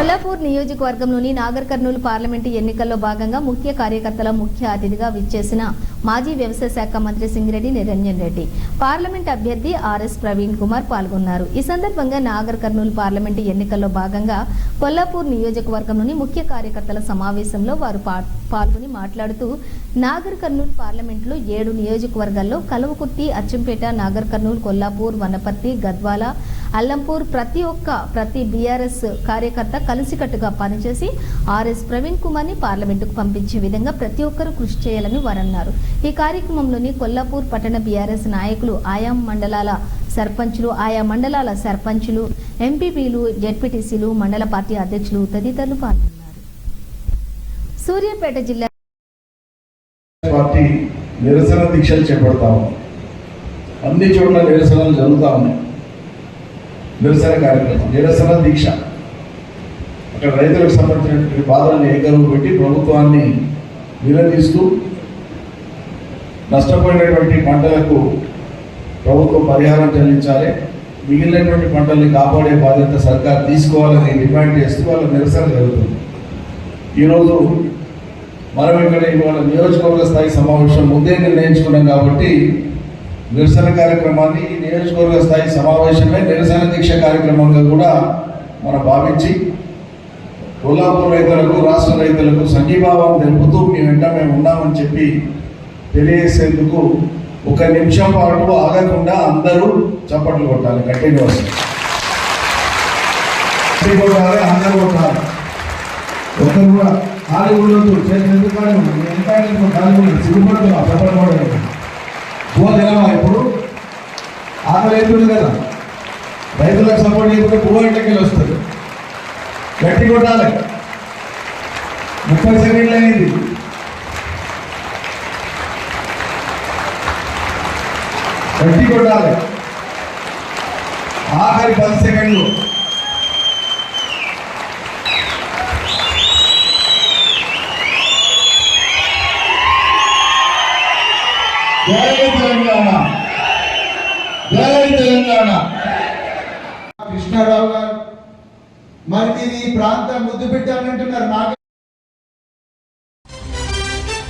కొల్లాపూర్ నియోజకవర్గంలోని నాగర్ కర్నూలు పార్లమెంటు ఎన్నికల్లో భాగంగా ముఖ్య కార్యకర్తల ముఖ్య అతిథిగా విచ్చేసిన మాజీ వ్యవసాయ శాఖ మంత్రి సింగిరెడ్డి నిరంజన్ రెడ్డి. పార్లమెంట్ అభ్యర్థి ఆర్ఎస్ ప్రవీణ్ కుమార్ పాల్గొన్నారు. ఈ సందర్భంగా నాగర్ కర్నూలు పార్లమెంటు ఎన్నికల్లో భాగంగా కొల్లాపూర్ నియోజకవర్గంలోని ముఖ్య కార్యకర్తల సమావేశంలో వారు పాల్గొని మాట్లాడుతూ నాగర్ కర్నూలు పార్లమెంటులో ఏడు నియోజకవర్గాల్లో కలవకుర్తి అచ్చంపేట నాగర్ కర్నూలు కొల్లాపూర్ వనపర్తి గద్వాల అల్లంపూర్ ప్రతి ఒక్క ప్రతి బీఆర్ఎస్ కార్యకర్త కలిసికట్టుగా పనిచేసి ఆర్ఎస్ ప్రవీణ్ కుమార్ని పార్లమెంటుకు పంపించే విధంగా ప్రతి ఒక్కరూ కృషి చేయాలని వారన్నారు. ఈ కార్యక్రమంలోని కొల్లాపూర్ పట్టణ బీఆర్ఎస్ నాయకులు ఆయా మండలాల సర్పంచులు ఆయా మండలాల సర్పంచులు ఎంపీపీలు జెడ్పీటీసీలు మండల పార్టీ అధ్యక్షులు తదితరులు పాల్గొన్నారు. సూర్యాపేట జిల్లా పార్టీ నిరసన దీక్షలు చేపడతాము అన్ని చోట్ల నిరసనలు జరుగుతూ ఉన్నాయి. నిరసన కార్యక్రమం నిరసన దీక్ష. అక్కడ రైతులకు సంబంధించినటువంటి బాధలను ఏకరువు పెట్టి ప్రభుత్వాన్ని నిలదీస్తూ నష్టపోయినటువంటి పంటలకు ప్రభుత్వం పరిహారం చెల్లించాలి. మిగిలినటువంటి పంటల్ని కాపాడే బాధ్యత సర్కార్ తీసుకోవాలని డిమాండ్ చేస్తూ వాళ్ళ నిరసన జరుగుతుంది. ఈరోజు మనం ఇక్కడ ఇవాళ నియోజకవర్గ స్థాయి సమావేశం ముందే నిర్ణయించుకున్నాం కాబట్టి నిరసన కార్యక్రమాన్ని ఈ నియోజకవర్గ స్థాయి సమావేశమే నిరసన దీక్ష కార్యక్రమంగా కూడా మనం భావించి కొల్లాపూర్ రైతులకు రాష్ట్ర రైతులకు సంఘీభావం తెలుపుతూ మీ వెంట మేము ఉన్నామని చెప్పి తెలియజేసేందుకు ఒక నిమిషం పాటు ఆగకుండా అందరూ చప్పట్లు కొట్టాలి. కంటిన్యూస్ కొట్టాలి అందరూ కొట్టాలి. ఒకరు కూడా. ఖాళీ ఉండొద్దు. చేతి ఎందుకు ఖాళీ ఉండదు ఉండదు సిగ్గుపడుతున్నా భూమ ఇప్పుడు ఆకలి అవుతుంది కదా. రైతులకు సపోర్ట్ చేయకుండా భూమ ఇంటికి వస్తుంది గట్టి కొట్టాలి. ముప్పై సెకండ్లు అయింది. గట్టి కొట్టాలి. ఆఖరి పది సెకండ్లు. జై తెలంగాణ. జై తెలంగాణ. కృష్ణారావు గారు మరి ఇది ఈ ప్రాంతం ముద్దు పెట్టానంటున్నారు నాకు